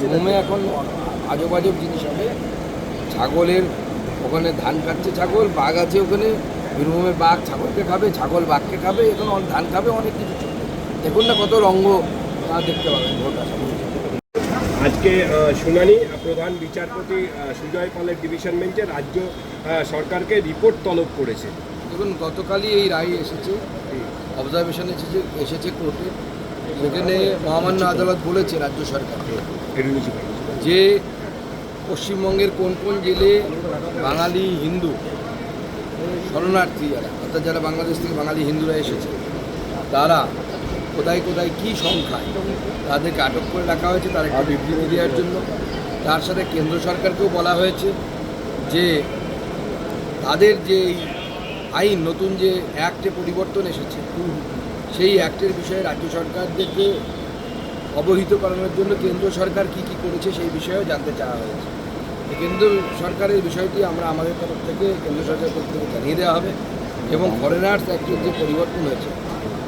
বীরভূমে এখন আজব আজব জিনিস হবে। ছাগলের ওখানে ধান খাচ্ছে ছাগল বাঘ আছে ওখানে বীরভূমে বাঘ ছাগলকে খাবে ছাগল বাঘকে খাবে এখন অনেক ধান খাবে অনেক কিছু দেখুন না কত রঙ্গ আহ, দেখতে পাবেন ভোট আসা আজকে শুনানি প্রধান বিচারপতি সুজয় পালের ডিভিশন বেঞ্চে রাজ্য সরকারকে রিপোর্ট তলব করেছে। দেখুন গতকালই এই রায় এসেছে অবজারভেশন এসেছে এসেছে কোর্টে সেখানে মহামান্য আদালত বলেছে রাজ্য সরকারকে। যে পশ্চিমবঙ্গের কোন কোন জেলে বাঙালি হিন্দু, শরণার্থী যারা, অর্থাৎ যারা বাংলাদেশ থেকে বাঙালি হিন্দুরা এসেছে, তারা কোথায় কোথায় কী সংখ্যায় তাদেরকে আটক করে রাখা হয়েছে, তার একটা বিবৃতি দেওয়ার জন্য তার সাথে কেন্দ্র সরকারকেও বলা হয়েছে যে তাদের যে আইন, নতুন যে অ্যাক্টে পরিবর্তন এসেছে সেই অ্যাক্টের বিষয়ে রাজ্য সরকারদেরকে অবহিত করানোর জন্য কেন্দ্র সরকার কি কি করেছে সেই বিষয়েও জানতে চাওয়া হয়েছে। কেন্দ্র সরকারের বিষয়টি আমরা আমাদের তরফ থেকে কেন্দ্র সরকারের পক্ষ থেকে জানিয়ে দেওয়া হবে এবং ফরেনার্স অ্যাক্টের যে পরিবর্তন হয়েছে,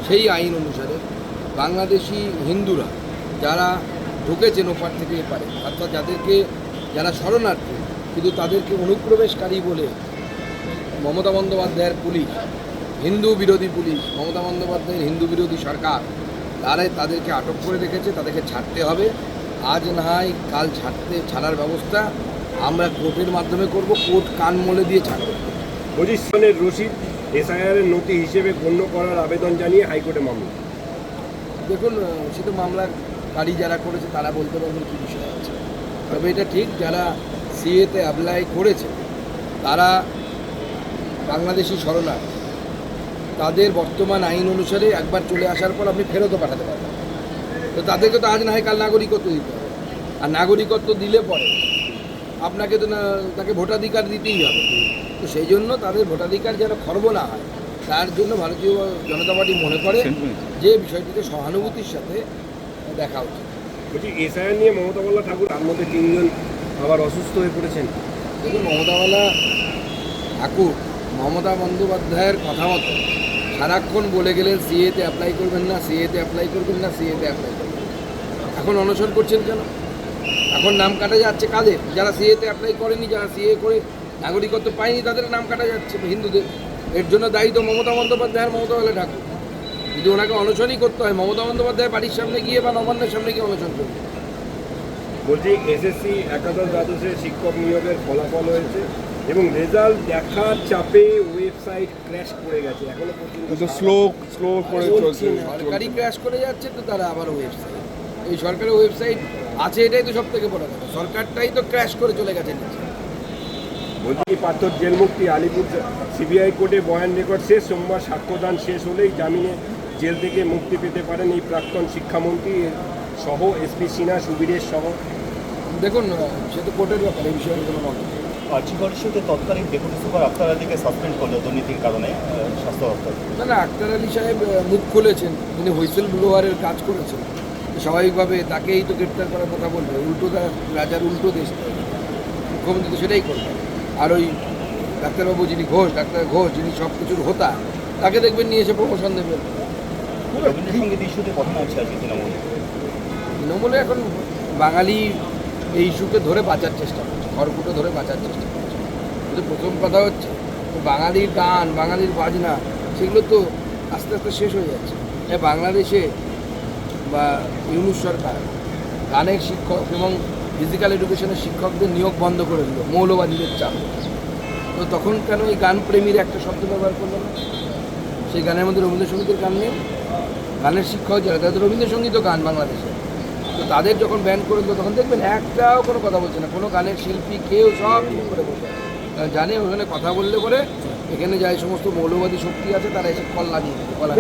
সেই আইন অনুসারে বাংলাদেশি হিন্দুরা যারা ঢুকেছেন ওপার থেকে এপারে, অর্থাৎ যাদেরকে, যারা শরণার্থী, কিন্তু তাদেরকে অনুপ্রবেশকারী বলে মমতা বন্দ্যোপাধ্যায়ের পুলিশ হিন্দু বিরোধী পুলিশ মমতা বন্দ্যোপাধ্যায়ের হিন্দু বিরোধী সরকার তারাই তাদেরকে আটক করে রেখেছে তাদেরকে ছাড়তে হবে। আজ না হয় কাল ছাড়তে ছাড়ার ব্যবস্থা আমরা কোর্টের মাধ্যমে করব কোর্ট কান মলে দিয়ে ছাড়বে। পজিশনের রসিদ এসআইআরের নথি হিসেবে গণ্য করার আবেদন জানিয়ে হাইকোর্টে মামলা। দেখুন সে তো মামলার গাড়ি যারা করেছে তারা বলতে পারবেন কী বিষয় আছে। তবে এটা ঠিক যারা সিএতে অ্যাপ্লাই করেছে তারা বাংলাদেশি শরণার্থী। তাদের বর্তমান আইন অনুসারে একবার চলে আসার পর আপনি ফেরতও পাঠাতে পারবেন। তো তাদেরকে তো আজ না হয় কাল নাগরিকত্ব দিতে হবে। আর নাগরিকত্ব দিলে পরে আপনাকে তো না তাকে ভোটাধিকার দিতেই হবে। তো সেই জন্য তাদের ভোটাধিকার যেন খর্ব না হয় তার জন্য ভারতীয় জনতা পার্টি মনে করে যে বিষয়টিকে সহানুভূতির সাথে দেখা উচিত। বলছি এসআইআর নিয়ে মমতা বল্লা ঠাকুর তার মধ্যে তিনজন আবার অসুস্থ হয়ে পড়েছেন। দেখুন মমতাওয়ালা ঠাকুর মমতা বন্দ্যোপাধ্যায়ের কথা মতো সারাক্ষণ বলে গেলেন, সিএতে অ্যাপ্লাই করবেন না, সিএতে অ্যাপ্লাই করবেন না, সিএতে অ্যাপ্লাই করবেন এখন অনশন করছেন কেন? এখন নাম কাটা যাচ্ছে কাদের? যারা সিএতে অ্যাপ্লাই করেনি, যারা সিএ করে নাগরিকত্ব পায়নি, তাদের নাম কাটা যাচ্ছে হিন্দুদের। এর জন্য দায়ী তো মমতা বন্দ্যোপাধ্যায়ের মমতাওয়ালা ঠাকুর। যদি ওনাকে অনশনই করতে হয়, মমতা বন্দ্যোপাধ্যায় বাড়ির সামনে গিয়ে বা নবান্নের সামনে গিয়ে অনশন করবে। বলছি, এসএসসি, একাদশ দ্বাদশের শিক্ষক নিয়োগের ফলাফল হয়েছে। এবং রেজাল্ট দেখার চাপে ওয়েবসাইট ক্র্যাশ করে গেছে। এখনও পর্যন্ত স্লো স্লো করে চলছে সরকারি ক্র্যাশ করে যাচ্ছে তো তারা আবার ওয়েবসাইট। এই সরকারের ওয়েবসাইট আছে এটাই তো সব থেকে বড় কথা। সরকারটাই তো ক্র্যাশ করে চলে গেছে। নিচে বলছি পাথর জেল মুক্তি আলিপুর সিবিআই কোর্টে বয়ান রেকর্ড শেষ সোমবার সাক্ষ্যদান শেষ হলেই জামিনে জেল থেকে মুক্তি পেতে পারেন এই প্রাক্তন শিক্ষামন্ত্রী সহ এসপি সিনহা সুবীরের সহ। দেখুন সে তো কোর্টের ব্যাপার এই বিষয়ে কোনো আর্চিকর ইস্যুতে তৎকালীন ডেপুটি সুপার আক্তার আলীকে সাসপেন্ড করল দুর্নীতির কারণে স্বাস্থ্য দপ্তর। না না আক্তার আলী সাহেব মুখ খুলেছেন। তিনি হুইসেল ব্লোয়ারের কাজ করেছেন। স্বাভাবিকভাবে তাকেই তো গ্রেপ্তার করার কথা বলবে। উল্টো রাজার উল্টো দেশ মুখ্যমন্ত্রী তো সেটাই করবেন। আর ওই ডাক্তারবাবু যিনি ঘোষ ডাক্তার ঘোষ যিনি সব কিছুর হোতা তাকে দেখবেন নিয়ে এসে প্রমোশন দেবেন রবীন্দ্রসঙ্গীত ইস্যুতে কথা হচ্ছে আজকে তৃণমূল। তৃণমূলে এখন বাঙালি এই ইস্যুকে ধরে বাঁচার চেষ্টা করছে, খড়কুটো ধরে বাঁচার চেষ্টা করছে। কিন্তু প্রথম কথা হচ্ছে, বাঙালির গান, বাঙালির বাজনা, সেগুলো তো আস্তে আস্তে শেষ হয়ে যাচ্ছে। এ বাংলাদেশে বা ইউনুস সরকার গানের শিক্ষক এবং ফিজিক্যাল এডুকেশনের শিক্ষকদের নিয়োগ বন্ধ করে দিল, মৌলবাদীদের চাপ। তো তখন কেন এই গান প্রেমীর একটা শব্দ ব্যবহার করল না? সেই গানের মধ্যে রবীন্দ্রসঙ্গীতের গান নেই? গানের শিক্ষক যারা তাদের রবীন্দ্রসঙ্গীতও গান বাংলাদেশে। তো তাদের যখন ব্যান করে দিল তখন দেখবেন একটাও কোনো কথা বলছে না। কোনো গানের শিল্পী কেউ সব করে বসে জানে ওখানে কথা বললে পরে এখানে যাই সমস্ত মৌলবাদী শক্তি আছে তারা এসে কল লাগিয়ে কল।